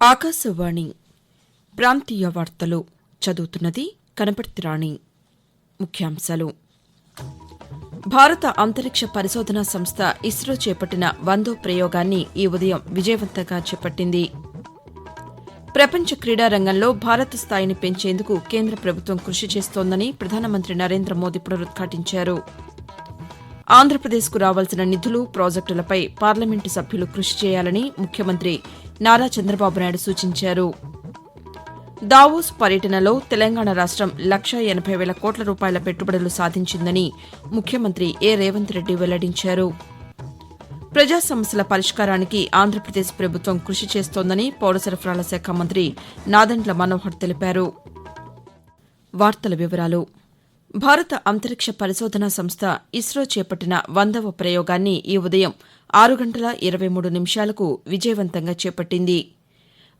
ఆకాశవాణి ప్రాంతీయ వార్తలు చదువుతున్నది కనపర్తి రాణి ముఖ్యాంశాలు. భారత అంతరిక్ష పరిశోధనా సంస్థ ఇస్రో చేపట్టిన వందో ప్రయోగాన్ని ఈ ఉదయం విజయవంతంగా చేపట్టింది. ప్రపంచ క్రీడా రంగంలో స్థాయిని పెంచేందుకు కేంద్ర ప్రభుత్వం కృషి చేస్తోందని ప్రధానమంత్రి నరేంద్ర మోదీ పునరుద్ఘాటించారు. ఆంధ్రప్రదేశ్కు రావాల్సిన నిధులు ప్రాజెక్టులపై పార్లమెంటు సభ్యులు కృషి చేయాలని ముఖ్యమంత్రి నారా చంద్రబాబు నాయుడు సూచించారు. దావోస్ పర్యటనలో తెలంగాణ రాష్టం లక్ష ఎనభై వేల కోట్ల రూపాయల పెట్టుబడులు సాధించిందని ముఖ్యమంత్రి ఏ రేవంత్ రెడ్డి వెల్లడించారు. ప్రజా సమస్యల పరిష్కారానికి ఆంధ్రప్రదేశ్ ప్రభుత్వం కృషి చేస్తోందని పౌర సరఫరాల శాఖ మంత్రి నాదెండ్ల మనోహర్ తెలిపారు. వార్తల వివరాలు భారత అంతరిక్ష పరిశోధనా సంస్థ ఇస్రో చేపట్టిన వందవ ప్రయోగాన్ని ఈ ఉదయం ఆరు గంటల ఇరవై మూడు నిమిషాలకు విజయవంతంగా చేపట్టింది.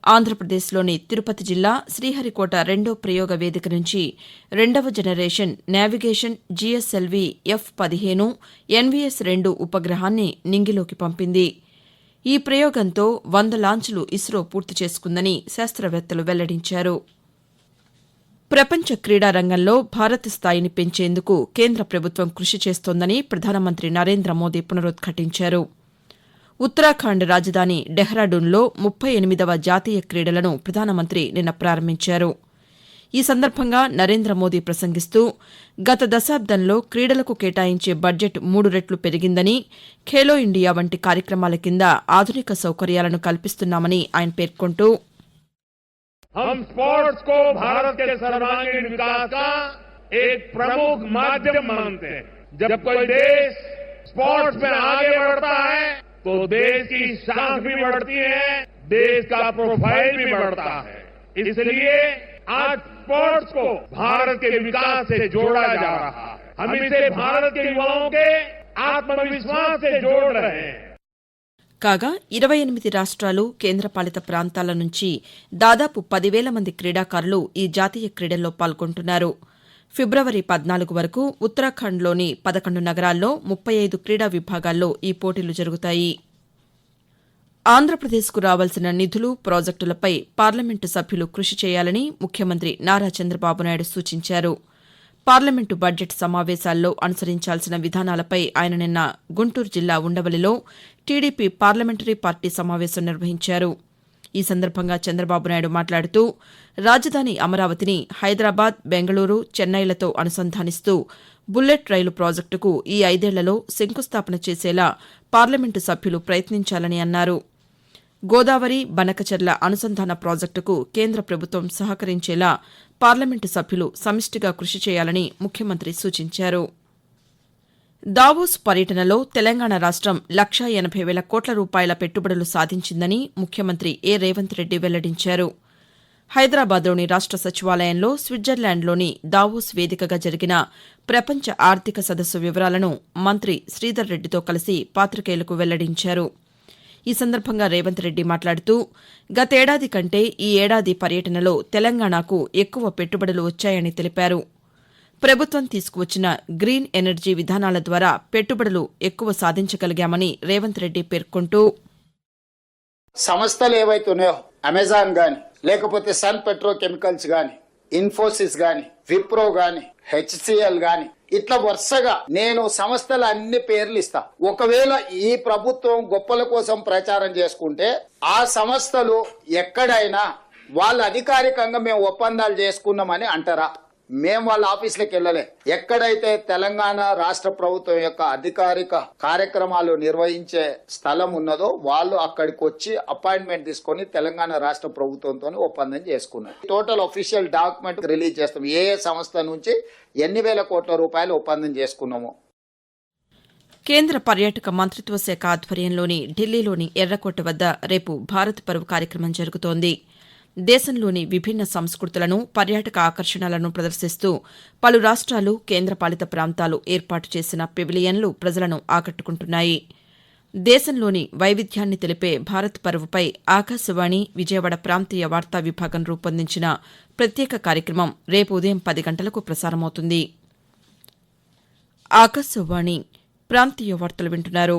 ఆంధ్రప్రదేశ్లోని తిరుపతి జిల్లా శ్రీహరికోట రెండో ప్రయోగ వేదిక నుంచి రెండవ జనరేషన్ నావిగేషన్ జీఎస్ఎల్వీ ఎఫ్ పదిహేను ఎన్వీఎస్ రెండు ఉపగ్రహాన్ని నింగిలోకి పంపింది. ఈ ప్రయోగంతో వంద లాంచ్లు ఇస్రో పూర్తి చేసుకుందని శాస్త్రవేత్తలు వెల్లడించారు. ప్రపంచ క్రీడా రంగంలో భారత్ స్థాయిని పెంచేందుకు కేంద్ర ప్రభుత్వం కృషి చేస్తోందని ప్రధానమంత్రి నరేంద్ర మోదీ పునరుద్ఘాటించారు. ఉత్తరాఖండ్ రాజధాని డెహ్రాడూన్లో ముప్పై ఎనిమిదవ జాతీయ క్రీడలను ప్రధానమంత్రి నిన్న ప్రారంభించారు. ఈ సందర్భంగా నరేంద్ర మోదీ ప్రసంగిస్తూ గత దశాబ్దంలో క్రీడలకు కేటాయించే బడ్జెట్ మూడు రెట్లు పెరిగిందని ఖేలో ఇండియా వంటి కార్యక్రమాల కింద ఆధునిక సౌకర్యాలను కల్పిస్తున్నామని ఆయన పేర్కొంటూ हम स्पोर्ट्स को भारत के सर्वांगीण विकास का एक प्रमुख माध्यम मानते हैं। जब कोई देश स्पोर्ट्स में आगे बढ़ता है तो देश की शान भी बढ़ती है, देश का प्रोफ़ाइल भी बढ़ता है। इसलिए आज स्पोर्ट्स को भारत के विकास से जोड़ा जा रहा है। हम इसे भारत के युवाओं के आत्मविश्वास से जोड़ रहे हैं। కాగా ఇరవై ఎనిమిది రాష్ట్రాలు కేంద్రపాలిత ప్రాంతాల నుంచి దాదాపు పదివేల మంది క్రీడాకారులు ఈ జాతీయ క్రీడల్లో పాల్గొంటున్నారు. ఫిబ్రవరి పద్నాలుగు వరకు ఉత్తరాఖండ్లోని పదకొండు నగరాల్లో ముప్పై ఐదు క్రీడా విభాగాల్లో ఈ పోటీలు జరుగుతాయి. ఆంధ్రప్రదేశ్కు రావాల్సిన నిధులు ప్రాజెక్టులపై పార్లమెంటు సభ్యులు కృషి చేయాలని ముఖ్యమంత్రి నారా చంద్రబాబు నాయుడు సూచించారు. పార్లమెంటు బడ్జెట్ సమావేశాల్లో అనుసరించాల్సిన విధానాలపై ఆయన నిన్న గుంటూరు జిల్లా ఉండవల్లిలో టీడీపీ పార్లమెంటరీ పార్టీ సమావేశం నిర్వహించారు. ఈ సందర్భంగా చంద్రబాబు నాయుడు మాట్లాడుతూ రాజధాని అమరావతిని హైదరాబాద్ బెంగళూరు చెన్నైలతో అనుసంధానిస్తూ బుల్లెట్ రైలు ప్రాజెక్టుకు ఈ ఐదేళ్ళలో శంకుస్థాపన చేసేలా పార్లమెంటు సభ్యులు ప్రయత్నించాలని అన్నారు. గోదావరి బనకచెర్ల అనుసంధాన ప్రాజెక్టుకు కేంద్ర ప్రభుత్వం సహకరించేలా పార్లమెంటు సభ్యులు సమిష్టిగా కృషి చేయాలని ముఖ్యమంత్రి సూచించారు. దావోస్ పర్యటనలో తెలంగాణ రాష్టం లక్షా ఎనభై వేల కోట్ల రూపాయల పెట్టుబడులు సాధించిందని ముఖ్యమంత్రి ఏ. రేవంత్ రెడ్డి వెల్లడించారు. హైదరాబాద్లోని రాష్ట సచివాలయంలో స్విట్జర్లాండ్లోని దావోస్ వేదికగా జరిగిన ప్రపంచ ఆర్థిక సదస్సు వివరాలను మంత్రి శ్రీధర్ రెడ్డితో కలిసి పాతికేయులకు వెల్లడించారు. ఈ సందర్భంగా రేవంత్ రెడ్డి మాట్లాడుతూ గతేడాది కంటే ఈ ఏడాది పర్యటనలో తెలంగాణకు ఎక్కువ పెట్టుబడులు వచ్చాయని తెలిపారు. ప్రభుత్వం తీసుకువచ్చిన గ్రీన్ ఎనర్జీ విధానాల ద్వారా పెట్టుబడులు ఎక్కువ సాధించగలిగామని రేవంత్ రెడ్డి పేర్కొంటూ సంస్థలు ఏవైతే ఉన్నాయో అమెజాన్ గాని లేకపోతే సన్ పెట్రోకెమికల్స్ గాని ఇన్ఫోసిస్ గాని విప్రో గాని హెచ్సిఎల్ గాని ఇట్లా వరుసగా నేను సంస్థల అన్ని పేర్లు ఇస్తా. ఒకవేళ ఈ ప్రభుత్వం గొప్పల కోసం ప్రచారం చేసుకుంటే ఆ సంస్థలు ఎక్కడైనా వాళ్ళు అధికారికంగా మేము ఒప్పందాలు చేసుకున్నామని అంటారా? మేము వాళ్ళ ఆఫీసులకు వెళ్ళలే. ఎక్కడైతే తెలంగాణ రాష్ట్ర ప్రభుత్వం యొక్క అధికారిక కార్యక్రమాలు నిర్వహించే స్థలం ఉన్నదో వాళ్ళు అక్కడికి వచ్చి అపాయింట్మెంట్ తీసుకొని తెలంగాణ రాష్ట్ర ప్రభుత్వంతో ఒప్పందం చేసుకున్నారు. టోటల్ అఫీషియల్ డాక్యుమెంట్ రిలీజ్ చేస్తాం. ఏ ఏ సంస్థ నుంచి ఎన్ని వేల కోట్ల రూపాయలు ఒప్పందం చేసుకున్నామో. కేంద్ర పర్యాటక మంత్రిత్వ శాఖ ఆధ్వర్యంలోని ఢిల్లీలోని ఎర్రకోట వద్ద రేపు భారత్ పర్వ్ కార్యక్రమం జరుగుతోంది. దేశంలోని విభిన్న సంస్కృతులను పర్యాటక ఆకర్షణలను ప్రదర్శిస్తూ పలు రాష్ట్రాలు కేంద్రపాలిత ప్రాంతాలు ఏర్పాటు చేసిన పెవిలియన్లు ప్రజలను ఆకట్టుకుంటున్నాయి. దేశంలోని వైవిధ్యాన్ని తెలిపే భారత్ పర్వ్పై ఆకాశవాణి విజయవాడ ప్రాంతీయ వార్తా విభాగం రూపొందించిన ప్రత్యేక కార్యక్రమం రేపు ఉదయం పది గంటలకు ప్రసారమవుతుంది. ఆకాశవాణి ప్రాంతీయ వార్తలు వింటున్నారు.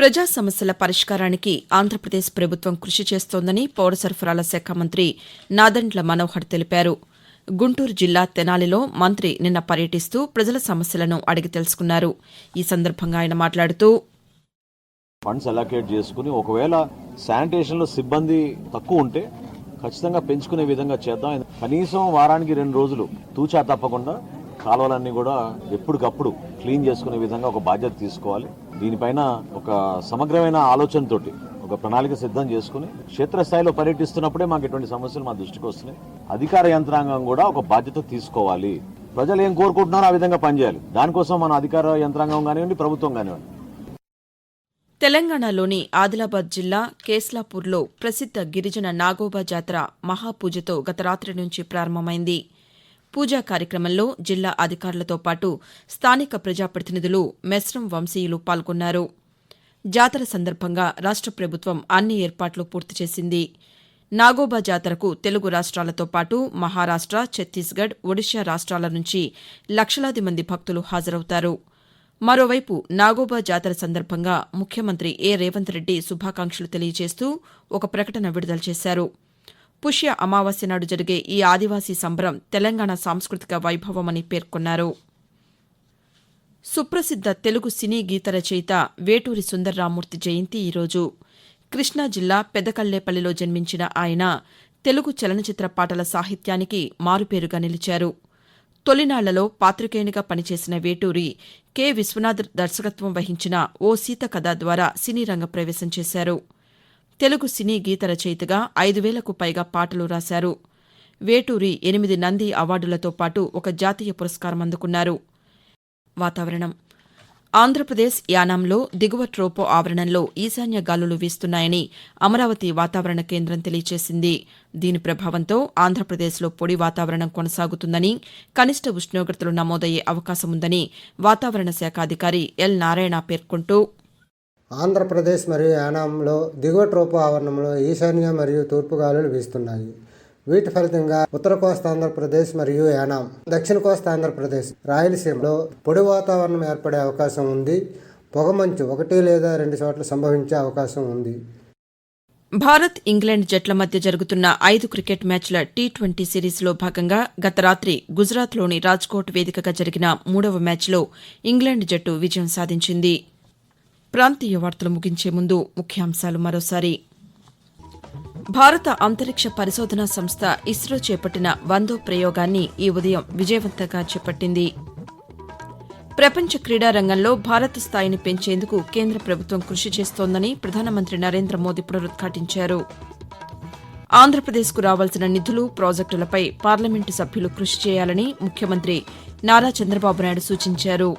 ప్రజా సమస్యల పరిష్కారానికి ఆంధ్రప్రదేశ్ ప్రభుత్వం కృషి చేస్తోందని పౌర సరఫరాల శాఖ మంత్రి నాదెండ్ల మనోహర్ తెలిపారు. గుంటూరు జిల్లా తెనాలిలో మంత్రి నిన్న పర్యటిస్తూ ప్రజల సమస్యలను అడిగి తెలుసుకున్నారు. ఈ సందర్భంగా ఆయన మాట్లాడుతూ ఫండ్స్ అలొకేట్ చేసుకుని ఒకవేళ శానిటేషన్లో సిబ్బంది తక్కువ ఉంటే ఖచ్చితంగా పెంచుకునే విధంగా చేద్దాం. కనీసం వారానికి రెండు రోజులు తూచా తప్పకుండా కాలువలన్నీ కూడా ఎప్పటికప్పుడు క్లీన్ చేసుకునే విధంగా ఒక బాధ్యత తీసుకోవాలి. దీనిపైన ఒక సమగ్రమైన ఆలోచనతోటి ఒక ప్రణాళిక సిద్ధం చేసుకుని క్షేత్రస్థాయిలో పర్యటిస్తున్నప్పుడే మాకు ఇటువంటి సమస్యలు మా దృష్టికి వస్తున్నాయి. అధికార యంత్రాంగం కూడా ఒక బాధ్యత తీసుకోవాలి. ప్రజలు ఏం కోరుకుంటున్నారో ఆ విధంగా పనిచేయాలి. దానికోసం మన అధికార యంత్రాంగం కానివ్వండి ప్రభుత్వం కానివ్వండి. తెలంగాణలోని ఆదిలాబాద్ జిల్లా కేస్లాపూర్లో ప్రసిద్ద గిరిజన నాగోబా జాతర మహాపూజతో గత రాత్రి నుంచి ప్రారంభమైంది. పూజా కార్యక్రమంలో జిల్లా అధికారులతో పాటు స్థానిక ప్రజాప్రతినిధులు మెస్రం వంశీయులు పాల్గొన్నారు. జాతర సందర్భంగా రాష్ట ప్రభుత్వం అన్ని ఏర్పాట్లు పూర్తి చేసింది. నాగోబా జాతరకు తెలుగు రాష్ట్రాలతో పాటు మహారాష్ట ఛత్తీస్గఢ్ ఒడిషా రాష్ట్రాల నుంచి లక్షలాది మంది భక్తులు హాజరవుతారు. మరోవైపు నాగోబా జాతర సందర్భంగా ముఖ్యమంత్రి ఏ. రేవంత్ రెడ్డి శుభాకాంక్షలు తెలియజేస్తూ ఒక ప్రకటన విడుదల చేశారు. పుష్య అమావాస్య నాడు జరిగే ఈ ఆదివాసీ సంబరం తెలంగాణ సాంస్కృతిక వైభవమని పేర్కొన్నారు. సుప్రసిద్ద తెలుగు సినీ గీత రచయిత వేటూరి సుందర్రామూర్తి జయంతి ఈరోజు. కృష్ణా జిల్లా పెదకల్లేపల్లిలో జన్మించిన ఆయన తెలుగు చలనచిత్ర పాటల సాహిత్యానికి మారుపేరుగా నిలిచారు. తొలినాళ్ళలో పాత్రికేయునిగా పనిచేసిన వేటూరి కె. విశ్వనాథ్ దర్శకత్వం వహించిన ఓ సీత కథ ద్వారా సినీ రంగ ప్రవేశం చేశారు. తెలుగు సినీ గీత రచయితగా ఐదు వేలకు పైగా పాటలు రాశారు. వేటూరి ఎనిమిది నంది అవార్డులతో పాటు ఒక జాతీయ పురస్కారం అందుకున్నారు. వాతావరణం. ఆంధ్రప్రదేశ్ యానాంలో దిగువ ట్రోపో ఆవరణంలో ఈశాన్య గాలులు వీస్తున్నాయని అమరావతి వాతావరణ కేంద్రం తెలియజేసింది దీని ప్రభావంతో ఆంధ్రప్రదేశ్లో పొడి వాతావరణం కొనసాగుతుందని కనిష్ట ఉష్ణోగ్రతలు నమోదయ్యే అవకాశం ఉందని వాతావరణ శాఖ అధికారి ఎల్ నారాయణ పేర్కొంటూ ఆంధ్రప్రదేశ్ మరియు యానాంలో దిగువ ట్రోపు ఆవరణంలో ఈశాన్య మరియు తూర్పు గాలులు వీస్తున్నాయి. వీటి ఫలితంగా ఉత్తర కోస్తా ఆంధ్రప్రదేశ్ మరియు యానాం దక్షిణ కోస్తా ఆంధ్రప్రదేశ్ రాయలసీమలో పొడి వాతావరణం ఏర్పడే అవకాశం ఉంది. పొగమంచు ఒకటి లేదా రెండు చోట్ల సంభవించే అవకాశం ఉంది. భారత్ ఇంగ్లాండ్ జట్ల మధ్య జరుగుతున్న ఐదు క్రికెట్ మ్యాచ్ల టీ ట్వంటీ సిరీస్లో భాగంగా గత రాత్రి గుజరాత్లోని రాజ్కోట్ వేదికగా జరిగిన మూడవ మ్యాచ్లో ఇంగ్లాండ్ జట్టు విజయం సాధించింది. ప్రాంతీయ వార్తలు ముగించే ముందు ముఖ్యాంశాలు మరోసారి. భారత అంతరిక్ష పరిశోధనా సంస్థ ఇస్రో చేపట్టిన వందో ప్రయోగాన్ని ఈ ఉదయం విజయవంతంగా చేపట్టింది. ప్రపంచ క్రీడా రంగంలో స్థాయిని పెంచేందుకు కేంద్ర ప్రభుత్వం కృషి చేస్తోందని ప్రధానమంత్రి నరేంద్ర మోదీ పునరుద్ఘాటించారు. ఆంధ్రప్రదేశ్కు రావాల్సిన నిధులు ప్రాజెక్టులపై పార్లమెంటు సభ్యులు కృషి చేయాలని ముఖ్యమంత్రి నారా చంద్రబాబు నాయుడు సూచించారు.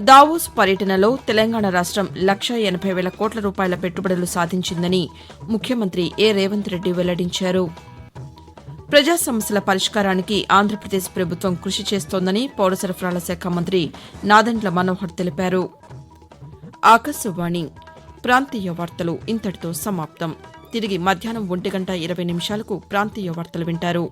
దావోస్ పర్యటనలో తెలంగాణ రాష్టం లక్ష ఎనభై వేల కోట్ల రూపాయల పెట్టుబడులు సాధించిందని ముఖ్యమంత్రి ఏ రేవంత్ రెడ్డి వెల్లడించారు. ప్రజా సమస్యల పరిష్కారానికి ఆంధ్రప్రదేశ్ ప్రభుత్వం కృషి చేస్తోందని పౌర సరఫరాల శాఖ మంత్రి నాదెండ్ల మనోహర్ తెలిపారు. ఆకాశవాణి ప్రాంతీయ వార్తలు ఇంతటితో సమాప్తం. తిరిగి మధ్యాహ్నం ఒంటి గంట ఇరవై నిమిషాలకు ప్రాంతీయ వార్తలు వింటారు.